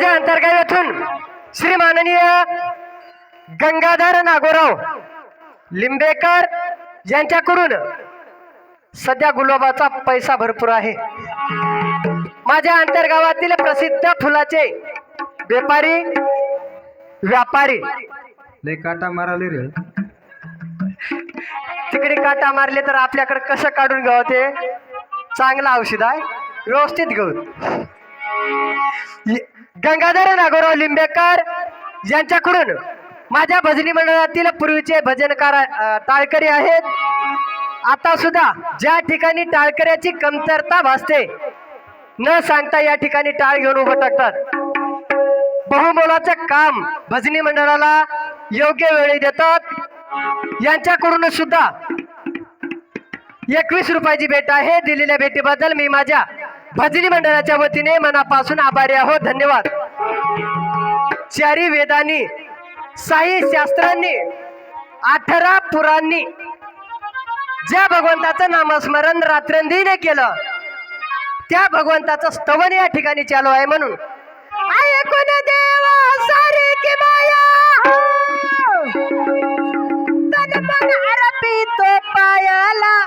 माझ्या अंतर्गावातून श्री माननीय गंगाधर नागोराव लिंबेकर यांच्याकडून सध्या गुलाबाचा पैसा भरपूर आहे. माझ्या अंतर्गावातील प्रसिद्ध फुलाचे व्यापारी व्यापारी. लय काटा माराले रे. तिकडे काटा मारले तर आपल्याकडे कसं काढून घ्यावं ते? चांगलं औषध आहे. व्यवस्थित घेऊ गंगाधर नागोराव लिंबेकर यांच्याकडून माझ्या भजनी मंडळातील पूर्वीचे भजनकार टाळकरी आहेत. आता सुद्धा ज्या ठिकाणी टाळकऱ्याची कमतरता भासते न सांगता या ठिकाणी टाळ घेऊन उभं टाकतात. बहुमोलाचं काम भजनी मंडळाला योग्य वेळी देतात. यांच्याकडून सुद्धा एकवीस रुपयाची भेट आहे. दिलेल्या भेटीबद्दल मी माझ्या भजनी मंडळाच्या वतीने मनापासून आभारी आहोत. धन्यवाद. चारी वेदांनी साई शास्त्रांनी अठरा पुरांनी ज्या भगवंताचं नामस्मरण रात्रंदीने केलं त्या भगवंताचं स्तवन या ठिकाणी चालू आहे म्हणून. ऐकून देवा सारी की माया. पायाला.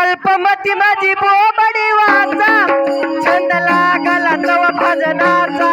अल्पमती माझी बोबडी वाचा छंद लागला तव भजनाचा.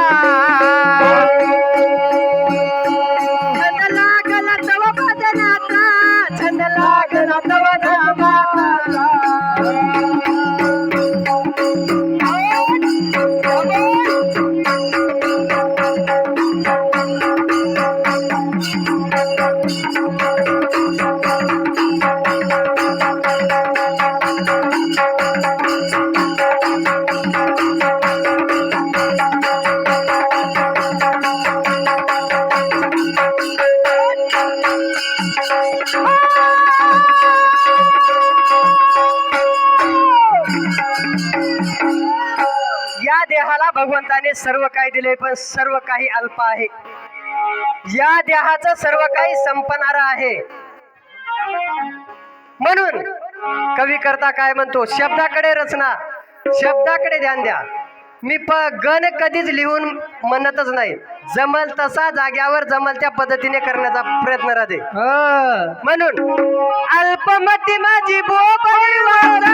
भगवंताने सर्व काही दिले पण सर्व काही अल्प आहे. या देहाचं सर्व काही संपणार आहे. म्हणून कवी करता काय म्हणतो? शब्दाकडे रचना शब्दाकडे ध्यान द्या. मी प गण कधीच लिहून म्हणतच नाही. जमल तसा जाग्यावर जमल त्या पद्धतीने करण्याचा प्रयत्न राहते. म्हणून अल्पमती माझी बोबडी वाचा,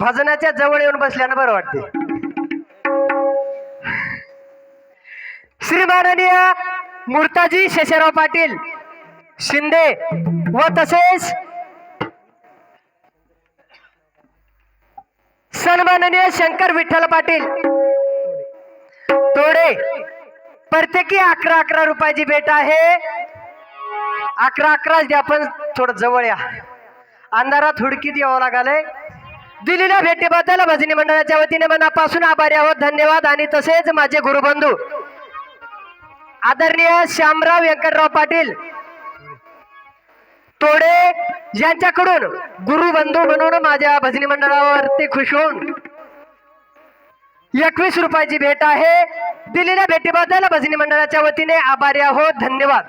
भजनाच्या जवळ येऊन बसल्यानं बरं वाटते श्री माननीय मूर्ताजी शेषराव पाटील शिंदे व तसेच सन्माननीय शंकर विठ्ठल पाटील तोडे. प्रत्येकी अकरा अकरा रुपयाची भेट आहे. अकरा अकरा द्या पण थोडं जवळ या. अंधारात हुडकीत यावं लागलंय दिलेल्या भेटीबद्दल भजनी मंडळाच्या वतीने मनापासून आभारी आहोत. धन्यवाद. आणि तसेच माझे गुरुबंधू आदरणीय श्यामराव व्यंकटराव पाटील तोडे यांच्याकडून गुरुबंधू म्हणून माझ्या भजनी मंडळावरती खुश होऊन एकवीस रुपयाची भेट आहे. दिलेल्या भेटीबद्दल भजनी मंडळाच्या वतीने आभारी आहोत. धन्यवाद.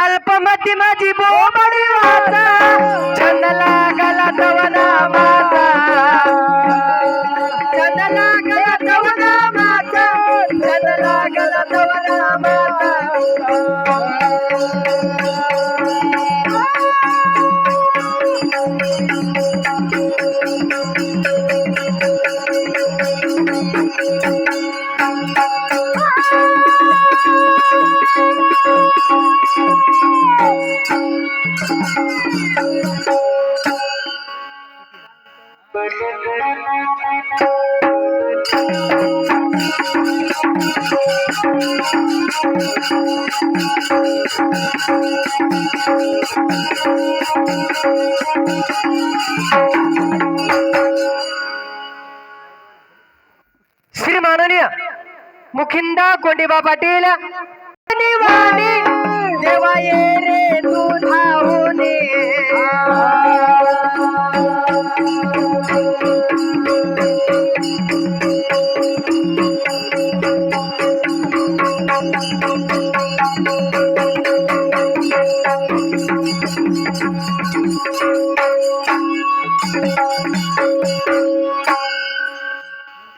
अल्पमती माझी बोबडी वाचा. छंद लागला तवना माता. छंद लागला तवना माता. छंद लागला तवना माता. श्री माननीय मुखिंदा कोंडीबा पाटील निवाणी देवा ये रे तू धावूने